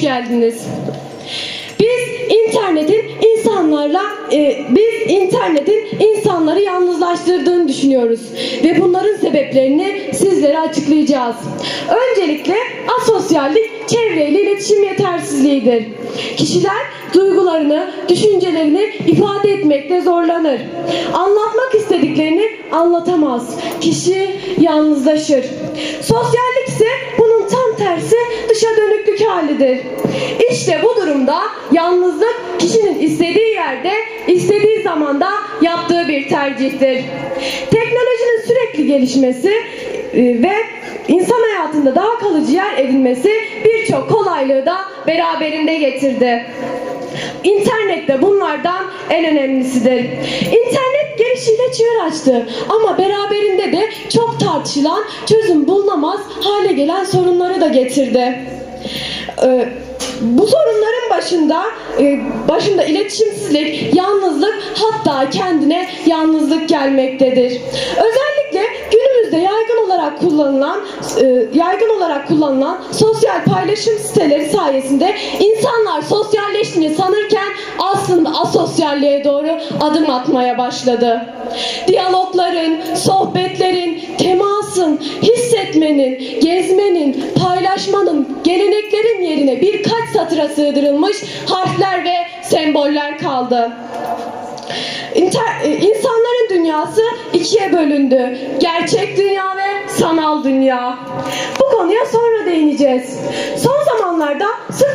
geldiniz. Biz internetin insanlarla, e, biz internetin insanları yalnızlaştırdığını düşünüyoruz ve bunların sebeplerini sizlere açıklayacağız. Öncelikle asosyallik, çevreyle iletişim yetersizliğidir. Kişiler duygularını, düşüncelerini ifade etmekte zorlanır. Anlatmak istediklerini anlatamaz. Kişi yalnızlaşır. Sosyallik dönüklük halidir. İşte bu durumda yalnızlık kişinin istediği yerde, istediği zamanda yaptığı bir tercihtir. Teknolojinin sürekli gelişmesi e, ve insan hayatında daha kalıcı yer edinmesi birçok kolaylığı da beraberinde getirdi. İnternet de bunlardan en önemlisidir. İnternet gelişiyle çığır açtı ama beraberinde de çok tartışılan, çözüm bulunamaz hale gelen sorunları da getirdi. Ee, bu sorunların başında e, başında iletişimsizlik, yalnızlık hatta kendine yalnızlık gelmektedir. Özellikle günümüzde yaygın olarak kullanılan e, yaygın olarak kullanılan sosyal paylaşım siteleri sayesinde insanlar sosyalleştiğini sanırken aslında asosyalliğe doğru adım atmaya başladı. Diyalogların, temasın, hissetmenin, gezmenin, paylaşmanın, geleneklerin yerine birkaç satıra sığdırılmış harfler ve semboller kaldı. İnter- e, insanların dünyası ikiye bölündü. Gerçek dünya ve sanal dünya. Bu konuya sonra değineceğiz. Son zamanlarda sıkça